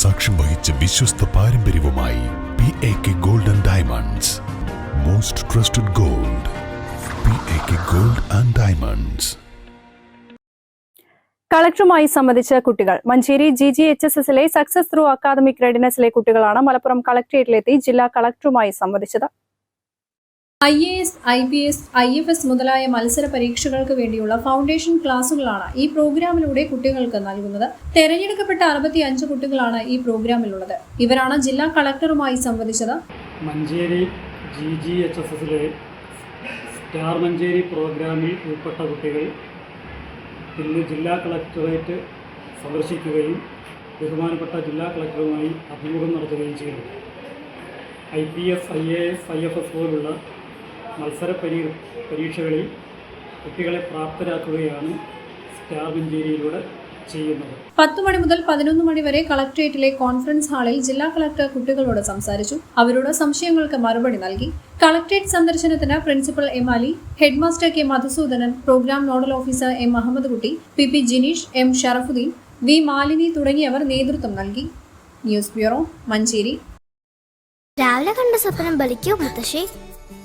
സാക്ഷ്യം വഹിച്ച വിശ്വസ്ത പാരമ്പര്യവുമായി P A K gold and diamonds most trusted gold P A K gold and diamonds കളക്ടറുമായി സംബന്ധിച്ച കുട്ടികൾ. Manjeri G G H S എസിലെ സക്സസ് ത്രൂ അക്കാദമിക് റെഡിനെസിലെ കുട്ടികളാണ് മലപ്പുറം കളക്ടറേറ്റിലെത്തി ജില്ലാ കളക്ടറുമായി സംവദിച്ചത്. I A S I P S I F S മുതലായ മത്സര പരീക്ഷകൾക്ക് വേണ്ടിയുള്ള ഫൗണ്ടേഷൻ ക്ലാസുകളാണ് ഈ പ്രോഗ്രാമിലൂടെ കുട്ടികൾക്ക് നൽകുന്നത്. തെരഞ്ഞെടുക്കപ്പെട്ട അറുപത്തി അഞ്ച് കുട്ടികളാണ് ഈ പ്രോഗ്രാമിലുള്ളത്. ഇവരാണ് ജില്ലാ കളക്ടറുമായി സംവദിച്ചത്. Manjeri G G H S എസിലെ സ്റ്റാർ മഞ്ചേരി പ്രോഗ്രാമിൽ ഉൾപ്പെട്ട കുട്ടികൾ ഇന്ന് ജില്ലാ കളക്ടറേറ്റ് സന്ദർശിക്കുകയും ബഹുമാനപ്പെട്ട ജില്ലാ കളക്ടറുമായി അഭിമുഖം നടത്തുകയും ചെയ്തു I P S I A S I F S പോലുള്ള മത്സര പരീ പരീക്ഷകളിൽ കുട്ടികളെ പ്രാപ്തരാക്കുകയാണ് സ്റ്റാർ മഞ്ചേരിയിലൂടെ ചെയ്യുന്നത്. പത്ത് മണി മുതൽ പതിനൊന്ന് മണി വരെ കളക്ട്രേറ്റിലെ കോൺഫറൻസ് ഹാളിൽ ജില്ലാ കളക്ടർ കുട്ടികളോട് സംസാരിച്ചു. അവരുടെ സംശയങ്ങൾക്ക് മറുപടി നൽകി. കളക്ട്രേറ്റ് സന്ദർശനത്തിന് principal M Ali headmaster K Madhusoodanan program nodal officer M Ahammed Kutty P P Jineesh M Sharafudheen V Malini തുടങ്ങിയവർ നേതൃത്വം നൽകി. News bureau Manjeri. രാവിലെ കണ്ട സ്വപ്നം ബലിക്കോ മുത്തശ്ശി.